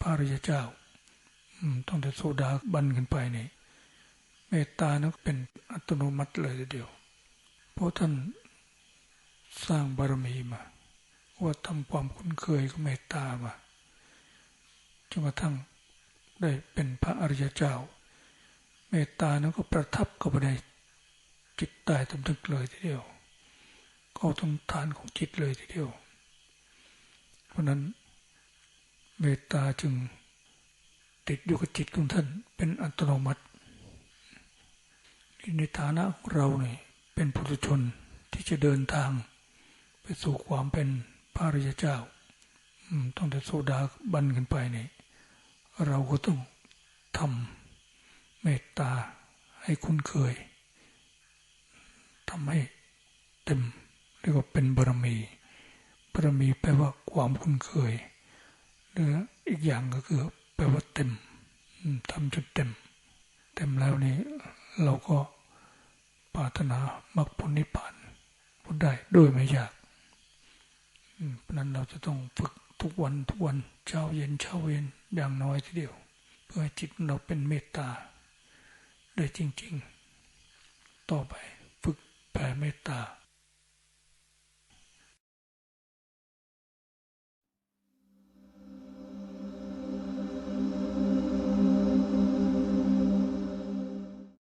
พระริยเจ้าต้องแต่โซดาบันขึ้นไปนี่เมตตานั้นเป็นอัตโนมัติเลยทีเดียว เพราะท่านสร้างบารมีมา ว่าทำความคุ้นเคยกับเมตตามาจนกระทั่งได้เป็นพระอริยเจ้า เมตตานั้นก็ประทับกับในจิตใต้ตำตึกเลยทีเดียวเข้าตรงฐานของจิตเลยทีเดียว เพราะนั้น เมตตาจึงติดอยู่กับจิตของท่านเป็นอัตโนมัติในฐานะของเราเนี่ยเป็นปุถุชนที่จะเดินทาง ไปสู่ความเป็นพระริยเจ้าต้องแต่โซดาบันกันไปเนี่ยเราก็ต้องทำเมตตาให้คุ้นเคยทำให้เต็มเรียกว่าเป็นบารมีบารมีแปลว่าความคุ้นเคย หรืออีกอย่างก็คือแปลว่าเต็มทำจนเต็ม เต็มแล้วนี่เราก็ปรารถนามรรคผลนิพพานพูดได้โดยไม่ยากเพราะนั้นเราจะต้องฝึกทุกวันทุกวันเช้าเย็นเช้าเย็นอย่างน้อยทีเดียว เพื่อให้จิตเราเป็นเมตตาได้จริง ๆ ต่อไปฝึกแผ่เมตตา